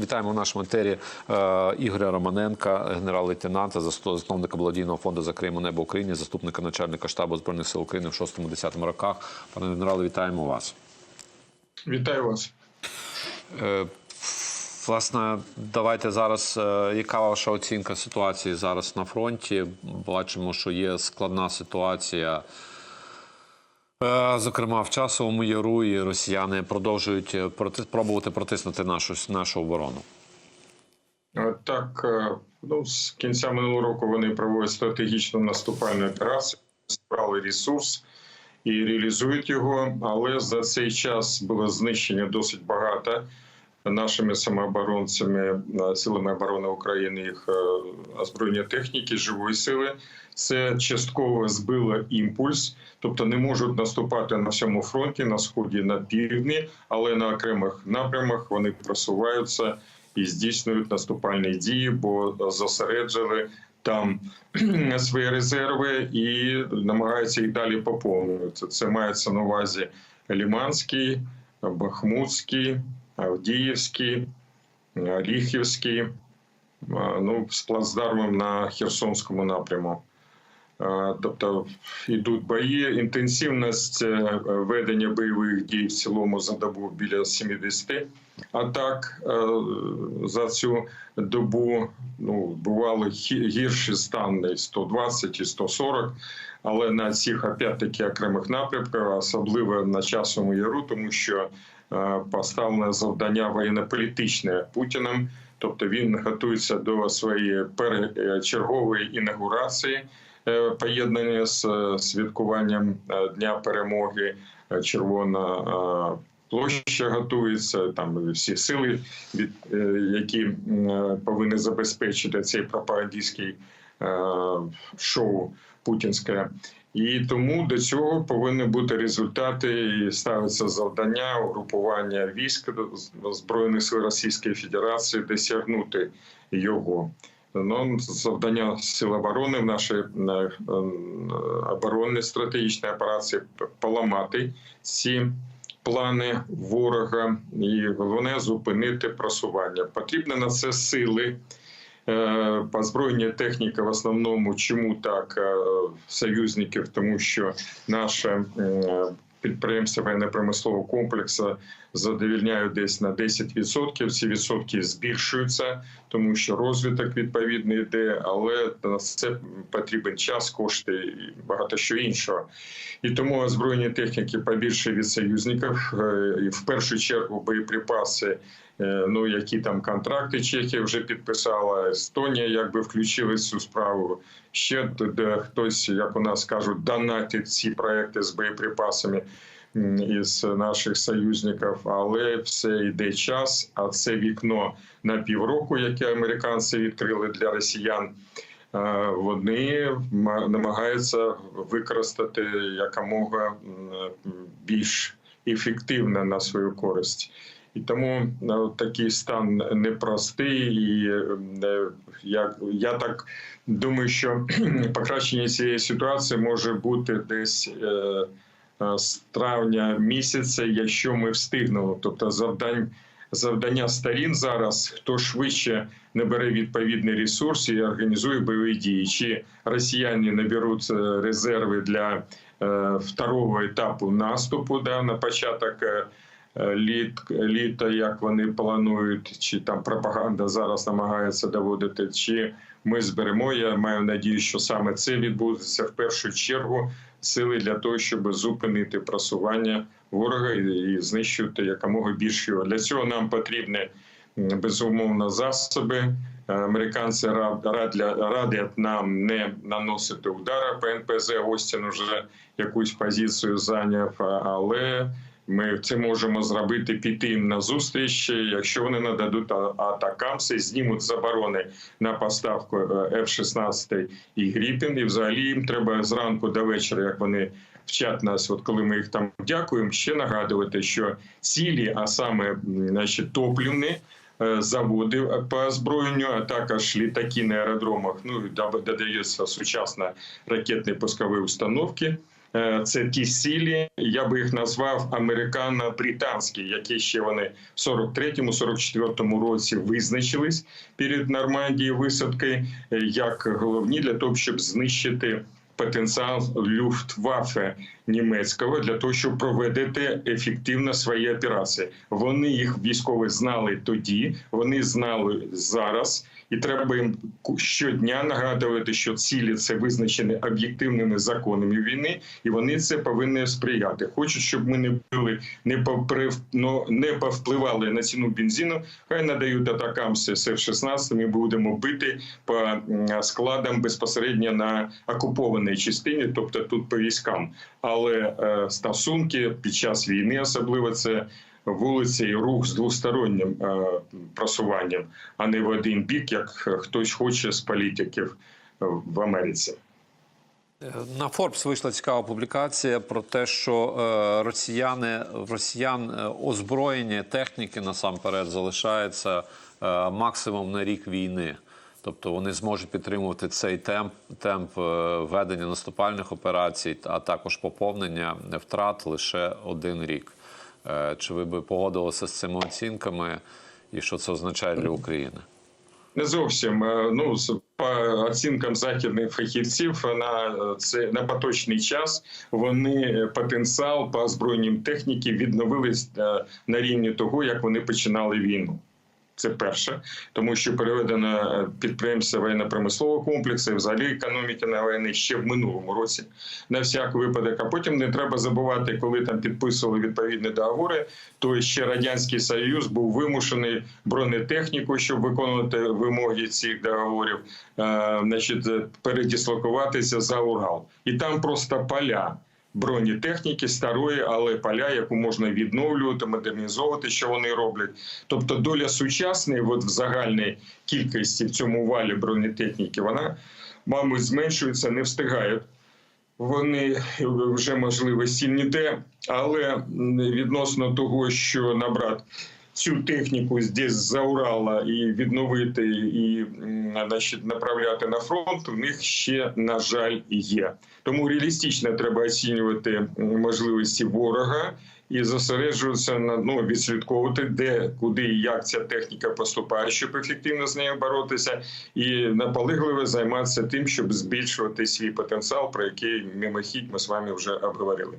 Вітаємо в нашому етері е, Ігоря Романенка, генерал-лейтенанта, засновника благодійного фонду «Закриємо небо України, заступника начальника штабу збройних сил України в 6-10 роках. Пане генерале, вітаємо вас. Вітаю вас. Е, Власне, давайте зараз. е, Яка ваша оцінка ситуації зараз на фронті? Бачимо, що є складна ситуація. Е, Зокрема, в часовому яру і росіяни продовжують е, проти- пробувати протиснути нашу, нашу оборону. Е, Так, ну з кінця минулого року вони проводять стратегічну наступальну операцію, збирали ресурс і реалізують його. Але за цей час було знищення досить багато нашими самооборонцями, е, силами оборони України, їх е, озброєння техніки, живої сили. Це частково збило імпульс, тобто не можуть наступати на всьому фронті, на сході, на півдні, але на окремих напрямах вони просуваються і здійснюють наступальні дії, бо зосереджили там свої резерви і намагаються їх далі поповнювати. Це мається на увазі Ліманський, Бахмутський, Авдіївський, Оріхівський, ну з плацдармом на Херсонському напряму. Е, Тобто йдуть бої. Інтенсивність е, ведення бойових дій в цілому за добу біля 70 атак е, за цю добу. Ну бували гірші стани 120 і 140, але на цих опять-таки окремих напрямках, особливо на часовому яру, тому що поставлене завдання воєнно-політичне Путіним. Тобто він готується до своєї перечергової інаугурації е, поєднання з е, святкуванням е, Дня перемоги. Червона площа готується. Там всі сили, які повинні забезпечити цей пропагандистський шоу путінське. І тому до цього повинні бути результати і ставиться завдання угрупування військ збройних сил Російської Федерації досягнути його. Ну, завдання сил оборони в нашій е, оборонній стратегічній операції поламати ці плани ворога, і головне зупинити просування. Потрібно на це сили. Е, Озброєння техніка в основному чому так е, союзників, тому що наше е, підприємства воєнно-промислового комплексу задовільняють десь на 10%. Ці відсотки збільшуються, тому що розвиток відповідно йде, але на це потрібен час, кошти і багато що іншого. І тому озброєні техніки побільше від союзників, е, і в першу чергу боєприпаси. Е, Ну, які там контракти Чехія вже підписала, Естонія якби включили цю справу. Ще де хтось, як у нас кажуть, донатить ці проекти з боєприпасами із наших союзників, але все йде час. А це вікно на півроку, яке американці відкрили для росіян. е, Вони намагаються використати якомога більш ефективно на свою користь. І тому е, такий стан непростий, і е, я, я так думаю, що покращення цієї ситуації може бути десь е, з травня місяця, якщо ми встигнемо. Тобто завдань. Завдання сторін зараз хто швидше набере відповідний ресурс і організує бойові дії. Чи росіяни наберуть резерви для е, второго етапу наступу да, на початок е, літ, літа, як вони планують, чи там пропаганда зараз намагається доводити, чи ми зберемо. Я маю надію, що саме це відбудеться в першу чергу. Сили для того, щоб зупинити просування ворога і, знищувати якомога більше його. Для цього нам потрібні безумовно засоби. Е, Американці радять нам не наносити удари по НПЗ. Остін вже якусь позицію зайняв, але ми це можемо зробити, піти їм на зустріч, якщо вони нададуть атакамси, знімуть заборони на поставку е, F-16 і Гріпін. І взагалі їм треба зранку до вечора, як вони вчать нас, от коли ми їх там дякуємо, ще нагадувати, що цілі, а саме значить, топлівні. е, Заводи по озброєнню, а також літаки на аеродромах. Ну додається сучасна ракетні пускові установки. Е, Це ті сілі, я би їх назвав американо-британські, які ще вони в 43-44 році визначились перед Нормандією висадкою е, як головні для того, щоб знищити потенціал Люфтваффе німецького для того, щоб проводити ефективно свої операції. Вони їх військові знали тоді, вони знали зараз. І треба їм щодня нагадувати, що цілі це визначені об'єктивними законами війни, і вони це повинні сприяти. Хочуть, щоб ми не були не попри, ну, не повпливали на ціну бензину. Хай надають атакам з F-16, Ми будемо бити по складам безпосередньо на окупованій частині, тобто тут по військам. Але е, стосунки під час війни, особливо це вулиці рух з двостороннім е, просуванням, а не в один бік, як хтось хоче з політиків е, в Америці. На Forbes вийшла цікава публікація про те, що е, росіяни росіян е, озброєння техніки насамперед залишається е, максимум на рік війни. Тобто вони зможуть підтримувати цей темп, темп е, ведення наступальних операцій, а також поповнення втрат лише один рік. Е, Чи ви би погодилися з цими оцінками, і що це означає для України? Не зовсім Е, ну по оцінкам західних фахівців на е, це на поточний час вони потенціал по озброєнням техніки відновились на рівні того, як вони починали війну. Це перше, тому що переведено е, підприємства воєнно-промислового комплексу і взагалі економіки на війни ще в минулому році на всяк випадок. А потім не треба забувати, коли там підписували відповідні договори, то ще радянський союз був вимушений бронетехніку, щоб виконувати вимоги цих договорів, е, значить, е, передислокуватися за Урал, і там просто поля бронетехніки старої, але поля, яку можна відновлювати, модернізовувати, що вони роблять. Тобто доля сучасної, от в загальній кількості в цьому валі бронетехніки, вона, мабуть, зменшується, не встигають. Вони вже можливості ніде, але відносно того, що набрати цю техніку здесь за Урала і відновити і значить, направляти на фронт, у них ще на жаль є. Тому реалістично треба оцінювати можливості ворога і зосереджуватися на ну відслідковувати, де куди і як ця техніка поступає, щоб ефективно з нею боротися, і наполегливо займатися тим, щоб збільшувати свій потенціал, про який мимохідь ми з вами вже обговорили.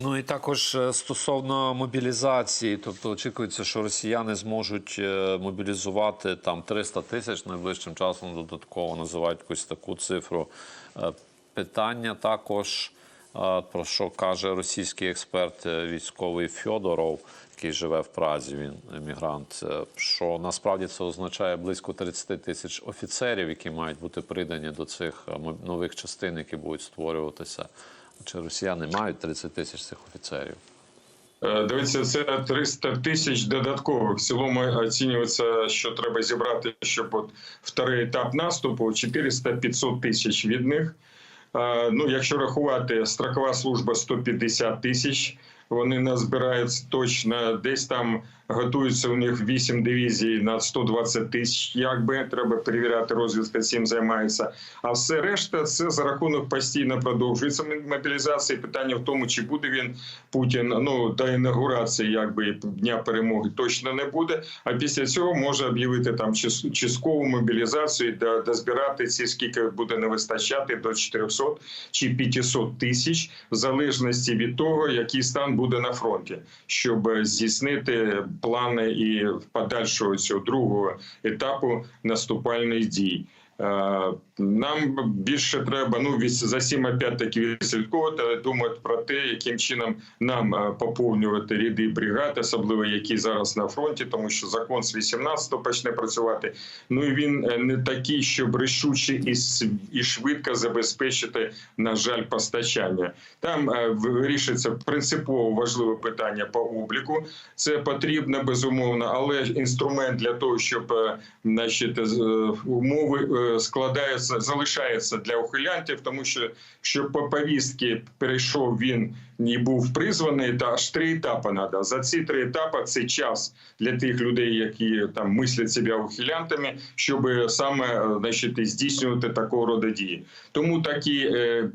Ну і також е, стосовно мобілізації, тобто очікується, що росіяни зможуть е, мобілізувати там 300 тисяч найближчим часом додатково називають якусь таку цифру. Е, Питання також про що каже російський експерт військовий Фьодоров, який живе в Празі. Він емігрант. Що насправді це означає близько 30 тисяч офіцерів, які мають бути придані до цих нових частин, які будуть створюватися. Чи росіяни мають 30 тисяч цих офіцерів? Е, Дивіться, це 300 тисяч додаткових. В цілому оцінюється, що треба зібрати, щоб от вторий етап наступу 400-500 тисяч від них. Е, Ну, якщо рахувати, строкова служба 150 тисяч. Вони назбираються точно десь там готуються у них 8 дивізій на 120 тисяч. Якби треба перевіряти, розвідка цим займається. А все решта це за рахунок постійно продовжується мобілізація. Питання в тому, чи буде він Путін ну до інаугурації, якби дня перемоги точно не буде. А після цього може об'явити там часткову мобілізацію, де дозбирати ці скільки буде не вистачати до 400 чи 500 тисяч, в залежності від того, який стан буде на фронті, щоб здійснити плани і подальшого цього другого етапу наступальних дій. Е, Нам більше треба ну за цим опять таки відслідковувати, думати про те, яким чином нам е, поповнювати ряди бригад, особливо які зараз на фронті, тому що закон з 18-го почне працювати. Ну і він е, не такий, щоб рішуче і і швидко забезпечити, на жаль, постачання. Там вирішиться принципово важливе питання по обліку. Це потрібно безумовно, але інструмент для того, щоб значить, умови складаються, залишається для ухилянтів, тому що щоб по повістки перейшов він і був призваний, та аж три етапи треба. За ці три етапи це час для тих людей, які там мислять себе ухилянтами, щоб саме е, значить, здійснювати такого роду дії. Тому такі, е,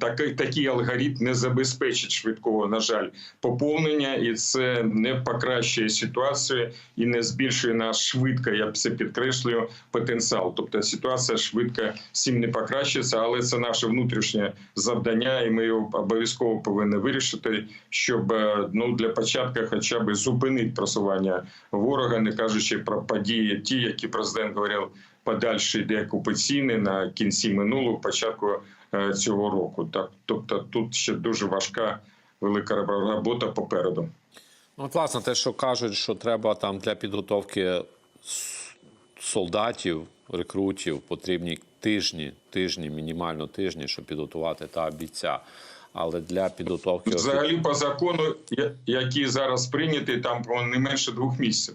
такий, такий алгоритм не забезпечить швидкого, на жаль, поповнення, і це не покращує ситуацію і не збільшує наш швидко. Я це підкреслюю потенціал. Тобто ситуація швидко всім не покращиться, але це наше внутрішнє завдання, і ми його обов'язково повинні вирішити, щоб е, ну для початку, хоча б зупинити просування ворога, не кажучи про події, ті, які президент говорив, подальший деокупаційний на кінці минулого, початку е, цього року. Так, тобто, тут ще дуже важка велика робота попереду. Ну, от, власне, те, що кажуть, що треба там для підготовки солдатів, рекрутів потрібні тижні, тижні, мінімально тижні, щоб підготувати та бійця. Але для підготовки Взагалі, по закону, який зараз прийнятий, там не менше двох місяців.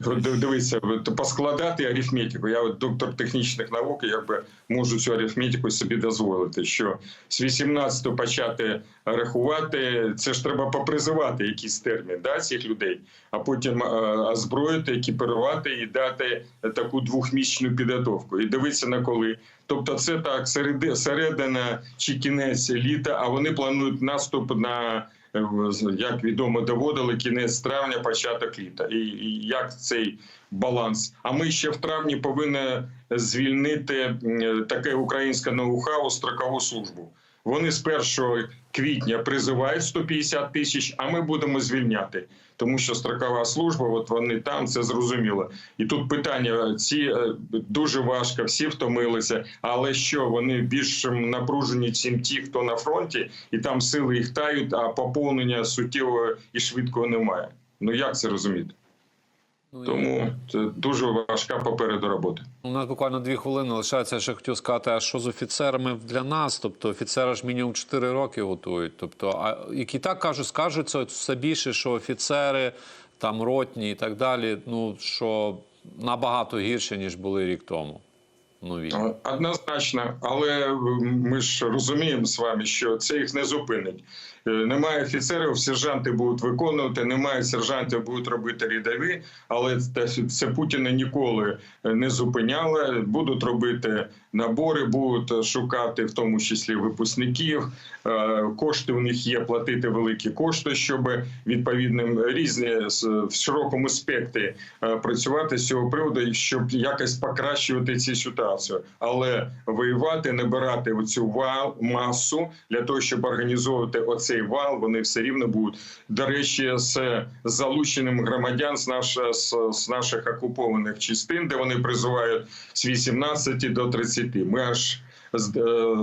От див- поскладати арифметику. Я от доктор технічних наук, якби можу цю арифметику собі дозволити. Що з 18 почати рахувати, це ж треба попризивати якийсь термін да, цих людей, а потім е, озброїти, екіпірувати і дати таку двохмісячну підготовку. І дивитися на коли. Тобто, це так середи- середина чи кінець літа, а вони планують наступ на як відомо доводили кінець травня, початок літа. І, як цей баланс? А ми ще в травні повинні звільнити таке українське ноу-хау строкову службу. Вони з 1 квітня призивають 150 тисяч, а ми будемо звільняти, тому що строкова служба, от вони там, це зрозуміло. І тут питання: ці е, дуже важко, всі втомилися, але що вони більш напружені, чим ті, хто на фронті, і там сили їх тають, а поповнення суттєвого і швидкого немає. Ну як це розуміти? Ну, Тому це дуже важка попереду робота. У нас буквально дві хвилини лишається. Я ще хотів сказати, а що з офіцерами для нас? Тобто офіцери ж мінімум 4 роки готують. Тобто, а які так кажуть, скажуться все більше, що офіцери там ротні і так далі. Ну що набагато гірше ніж були рік тому. Нові. Однозначно, але ми ж розуміємо з вами, що це їх не зупинить. Е, Немає офіцерів, сержанти будуть виконувати, немає сержантів, будуть робити рядові, але це- Путіна ніколи не зупиняло. Будуть робити набори, будуть шукати, в тому числі випускників. Е, Кошти у них є платити великі кошти, щоб відповідним різні в широкому спектрі е, працювати з цього приводу, щоб якось покращувати цю ситуацію, але воювати, набирати оцю масу для того, щоб організовувати оцей вал, вони все рівно будуть. До речі, з залученням громадян з, наш, з, з наших окупованих частин, де вони призивають з 18 до 30. Ми аж е,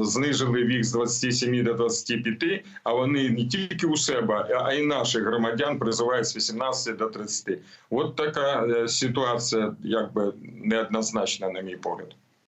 знижили вік з 27 до 25, а вони не тільки у себе, а й наших громадян призивають з 18 до 30. От така е, ситуація, якби неоднозначна, на мій погляд.